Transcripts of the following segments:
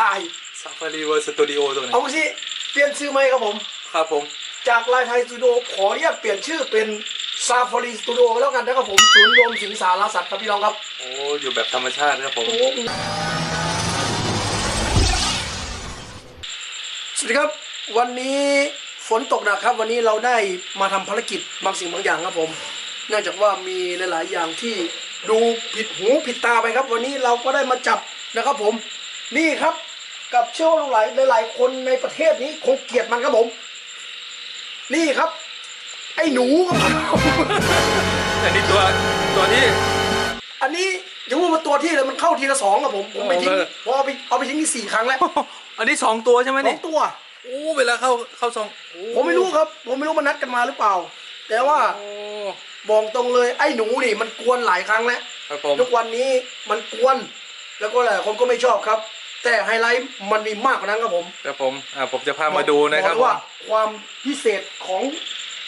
ตายซาฟารีเวอร์สตูดิโอตัวนี้เอาสิเปลี่ยนชื่อไหมครับผม ครับผม จากลายไทยสตูดิโอขออนุญาตเปลี่ยนชื่อเป็นซาฟารีสตูดิโอแล้วกันนะครับผมศูนย์รวมสิงสารสัตว์ครับพี่น้องครับ โอ้อยู่แบบธรรมชาติครับผมโอ้สวัสดีครับ วันนี้ฝนตกหนักครับ วันนี้เราได้มาทำภารกิจบางสิ่งบางอย่างครับผมเนื่องจากว่ามีหลาย ๆ อย่างที่ดูผิดหูผิดตาไปครับ วันนี้เราก็ได้มาจับนะครับผม นี่ครับกับเชื่อว่าหลายหลายๆคนในประเทศนี้คงเกลียดมันครับผม นี่ครับ ไอ้หนูครับผมอันนี้ตัวตัวที่ อันนี้อย่าพูดว่าตัวที่เลยมันเข้าทีละสองครับผมผมไปทิ้งเออพอเอาไปเอาไปทิ้งที่สี่ครั้งแล้วอันนี้สองตัวใช่ไหมสอนี่งตัวโอ้เวลาเข้าเข้าซองโอ้ผมไม่รู้ครับ ผมไม่รู้มันนัดกันมาหรือเปล่า แต่ว่าโอ้บอกตรงเลยไอ้หนูนี่มันกวนหลายครั้งแล้วครับผมทุกวันนี้มันกวน แล้วก็หลายคนก็ไม่ชอบครับ แต่ไฮไลท์มันมีมากกว่านั้นครับผมครับผมอ่าผมจะพามาดูนะครับอกเลยว่าผมความพิเศษของ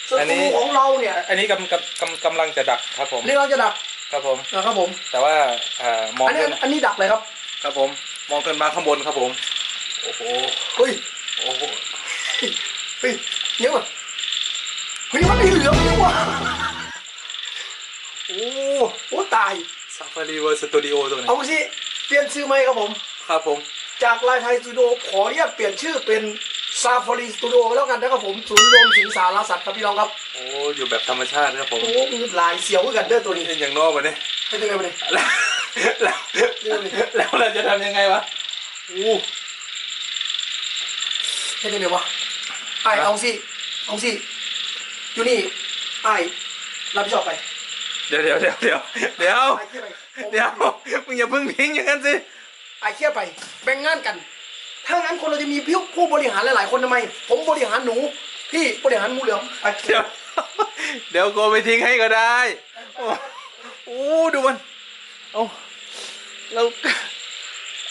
สอันนี้ตูของเราเนี่ยอันนี้กำกำกำกำลังจะดักครับผมนี่เราจะดักครับผมนะครับผม แต่ว่าอ่ามองอันนี้ขึ้นอันนี้ดักเลยครับครับผม มองขึ้นมาข้างบนครับผมโอ้โหเฮ้ยโอ้โหเฮ้ยเดี๋ยวก่อนเฮ้ยมันมีเหลือมนี่หว่าโอ้โหตาย ซาฟารีเวอร์สตูดิโอตัวนี้เอาสิ เปลี่ยนชื่อไหมครับผม ครับผม จากลายไทยสตูดิโอขออนุญาตเปลี่ยนชื่อเป็นซาฟารีสตูดิโอแล้วกันนะครับผมศูนย์รวมสิงสารสัตว์ครับพี่น้องครับโอ้อยู่แบบธรรมชาติครับผมโอ้มีหลายเสียวกันเด้อตัวนี้เป็นอย่างนอกวันนี้ให้ยังไงมาเนี่ยแล้วแล้วแล้วเราจะทำยังไงวะโอ้ให้ยังไงวะไอายเอาสิเอาสิอยู่นี่ไอายรับผิดชอบไป เดี๋ยวเดี๋ยวเดี๋ยวเดี๋ยวเดี๋ยวไอายเครียดไปเดี๋ยวมึงอย่าเพิ่งทิ้งอย่างนั้นสิไอายเครียดไป แบ่งงานกัน ถ้างั้นคนเราจะมีผู้ผู้บริหารหลายๆคนทำไม ผมบริหารหนู พี่บริหารหมูเหลือมไปเดี๋ยวเดี๋ยวโกไปทิ้งให้ก็ได้โอ้โอ้ดูมันเอาเรา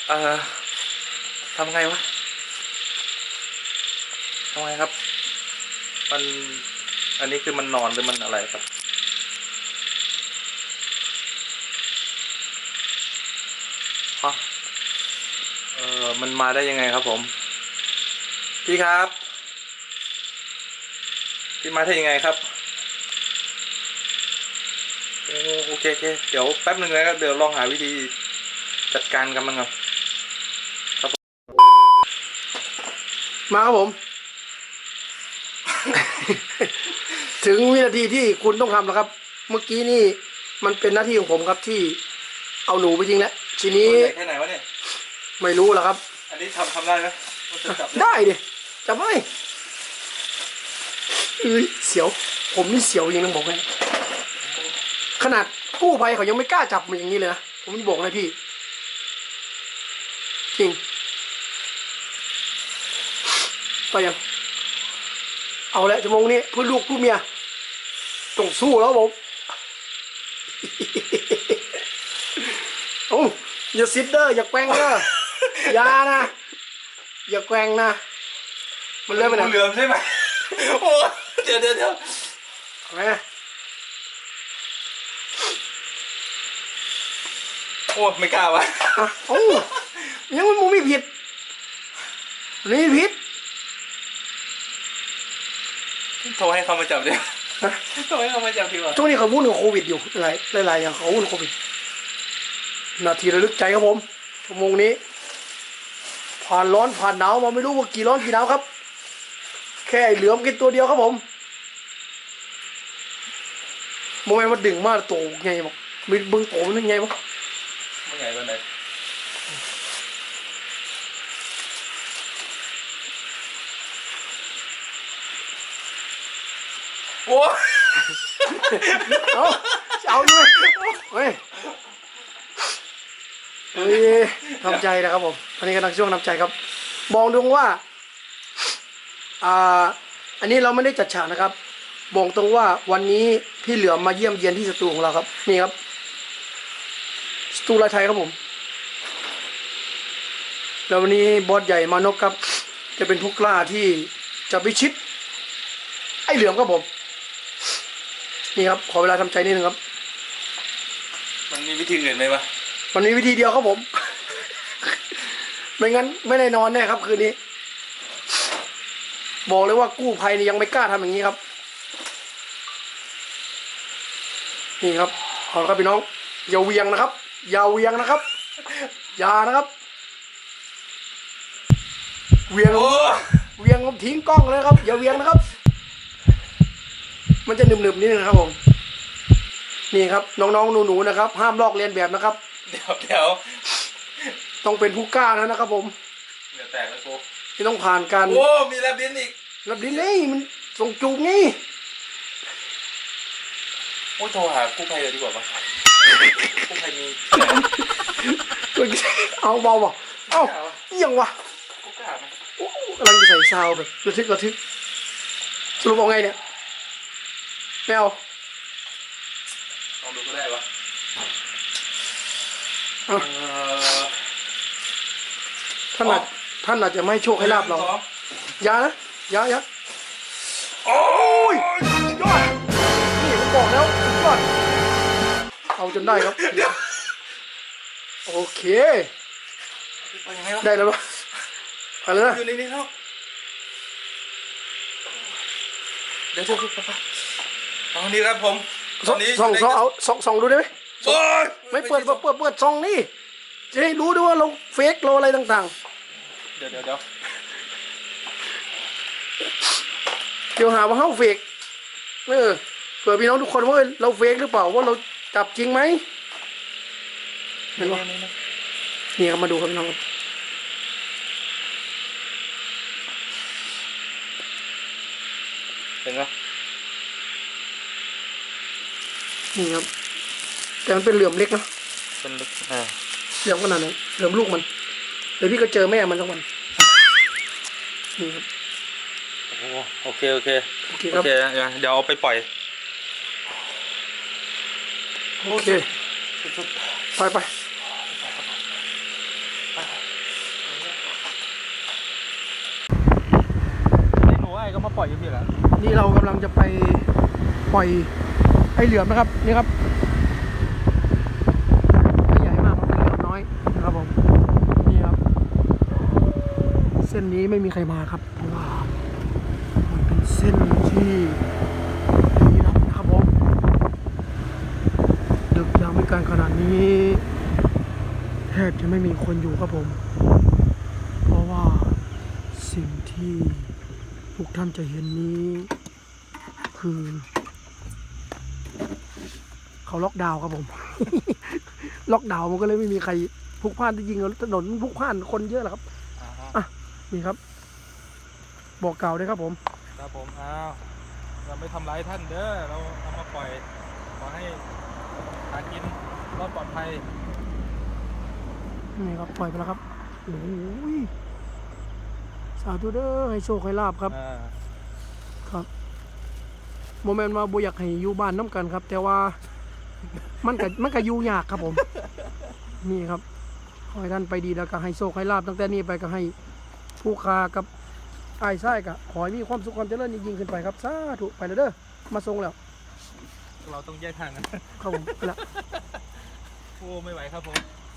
เอ่อทำไงวะทำไงครับ มันอันนี้คือมันนอนหรือมันอะไรครับ เออมันมาได้ยังไงครับผม พี่ครับ พี่มาได้ยังไงครับโอโอเคโอเคเดี๋ยวแป๊บหนึ่งนะครับเดี๋ยวลองหาวิธีจัดการกับมันก่อนมาครับผม ถึงวินาทีที่คุณต้องทำแล้วครับ เมื่อกี้นี่มันเป็นหน้าที่ของผมครับที่เอาหนูไปทิ้งแล้ว ทีนี้ตัวใหญ่แค่ไหนวะเนี่ย ไม่รู้แล้วครับ อันนี้ทำทำได้ไหมว่าจะจับได้ดิจับไว้เอ้ยเสียว ผมนี่เสียวจริงนะบอกเลยขนาดกู้ภัยเขายังไม่กล้าจับมันอย่างนี้เลยนะผมบอกเลยพี่ จริง ไปยัง เอาละชั่วโมงนี้เพื่อลูกเพื่อเมียต้องสู้แล้วผม โอ้า อย่าซิดเดอร์อย่าแกว่งเด้ออย่านะ อย่าแกว่งนะ มันเริ่มไปไหนงูเหลือมใช่ไหมโอ้เดี๋ยวเดี๋ยวเดี๋ยวแหมโอ้ไม่กล้าวะอะโอ้ยังมันมูไม่ผิดนี่ผิด โทรให้เขามาจับเดี๋ยวโทรให้เขามาจับดีกว่า ช่วงนี้เขาวุ่นกับโควิดอยู่หลายหลายๆอย่างเขาวุ่นกับโควิด นาทีระลึกใจครับผมชั่วโมงนี้ ผ่านร้อนผ่านหนาวมาไม่รู้ว่ากี่ร้อนกี่หนาวครับ แค่ไอ้เหลือมกินตัวเดียวครับผมโมแมนมาดึงมาโตไงบอกมีเบิ้งโตมันยังไงบอกไม่ใหญ่กว่าไหนโอ้เอาเอาด้วยเฮ้ยเฮ้ ยทำใจนะครับผมอันนี้กำลังช่วงทำใจครับ มองดูว่า อ่า อันนี้เราไม่ได้จัดฉากนะครับบอกตรงว่าวันนี้พี่เหลือมมาเยี่ยมเยียนที่สตูของเราครับ นี่ครับ สตูลายไทยครับผม แล้ววันนี้บอสใหญ่มานพครับ จะเป็นผู้กล้าที่จะพิชิต ไอ้เหลือมครับผม นี่ครับ ขอเวลาทำใจนิดนึงครับ มันมีวิธีอื่นไหมวะ มันมีวิธีเดียวครับผม ไม่งั้นไม่ได้นอนแน่ครับคืนนี้ บอกเลยว่ากู้ภัยนี่ยังไม่กล้าทำอย่างนี้ครับ นี่ครับเอาละครับพี่น้องอย่าเวียงนะครับอย่าเวียงนะครับอย่านะครับ เวียงโอ้เวียงทิ้งกล้องเลยครับ อย่าเวียงนะครับ มันจะหนึบๆนิดนึงนะครับผมนี่ครับ น้องๆหนูๆนะครับ ห้ามลอกเลียนแบบนะครับ เดี๋ยวเดี๋ยวต้องเป็นผู้กล้านะนะครับผมเดี๋ยวแตกแล้วกูที่ต้องผ่านการโอ้มีแลบลิ้นอีกรับดินนี่มันส่งจูบนี่โอ้โทรหากู้ภัยเลยดีกว่าปะกู้ภัยมีเอาเบาบ่เอ้าเอียงวะกู้กล้าไหมโอ้กำลังจะใส่ซาวแบบระทึกระทึกสรุปเอาไงเนี่ยไม่เอาลองดูก็ได้ปะเอาเออ ท่านอาจท่านอาจจะไม่ให้โชคให้ลาบเราสองอยานะอยาอยาโอ้ยสุดยอดนี่ผมบอกแล้วสุดยอดเอาจนได้ครับ โอเคไปยังไงวะได้แล้วปะไปเลยนะอยู่ในนี้แล้วเดี๋ยวเดี๋ยวเดี๋ยวไปเอานี่ครับผมตส่ออนงนี้ส่องยู่ในส่องเอาส่องส่องดูได้ไหม โอ้ยไม่เปิดเปิดเปิดเปิดส่องนี่จะให้รู้ด้วยว่าเราเฟกเราอะไรต่างเดี๋ยวเดี๋ยวเดี๋ยวๆ เดี๋ยวหาว่าเฮาเฟกเออเผื่อพี่น้องทุกคนว่าเราเฟกหรือเปล่าว่าเราจับจริงไหมเห็นปะนี่นี่นี่ครับมาดูครับพี่น้องครับเห็นปะนี่ครับ แต่มันเป็นเหลื่อมเล็กนะเป็นลึกอ่าเหลื่อมขนาดไหนเหลื่อมลูกมันเดี๋ยวพี่ก็เจอแม่มันสักวันนี่ครับโอ้โหโอเคโอเคโอเคโอครับเคเดี๋ยวเอาไปปล่อยโอเคไปไปนี่หนูไอ้ก็มาปล่อยอยู่พี่แล้วนี่เรากำลังจะไปปล่อยไอ้เหลือมนะครับนี่ครับไม่ใหญ่มากมันเป็นเหลือมน้อยนะครับผมนี่ครับ เส้นนี้ไม่มีใครมาครับเพราะว่ามันเป็นเส้นที่ลี้ลับนะครับผมดึกยามวิการขนาดนี้ แทบจะไม่มีคนอยู่ครับผม เพราะว่าสิ่งที่ทุกท่านจะเห็นนี้ คือ เขาล็อกดาวน์ครับผม ล็อกดาวน์มันก็เลยไม่มีใครพลุกพล่านที่จริงถนนพลุกพล่านคนเยอะแหละครับ นี่ครับ บอกเกล่าวด้วยครับผม ครับผมอ้าวเราไม่ทำร้ายท่านเด้อเราเอามาปล่อยขอให้หากินรอดปลอดภัยนี่ครับปล่อยไปแล้วครับโอ้ยสาธุเด้อให้โชคให้ลาบครับ อ่าครับโมเมนต์มาบุอยากให้อยู่บ้านน้ำกันครับ แต่ว่า มันก็มันก็อยู่ยากครับผม นี่ครับ ขอให้ท่านไปดีแล้วก็ให้โชคให้ลาบตั้งแต่นี้ไปก็ให้ ผู้ค้ากับไอ้ไส้ก็ขอให้มีความสุขความเจริญยิ่งๆขึ้นไปครับสาธุไปแล้วเด้อมาส่งแล้ว เราต้องแยกทางกันครับผมไปละ โอ้ไม่ไหวครับผมค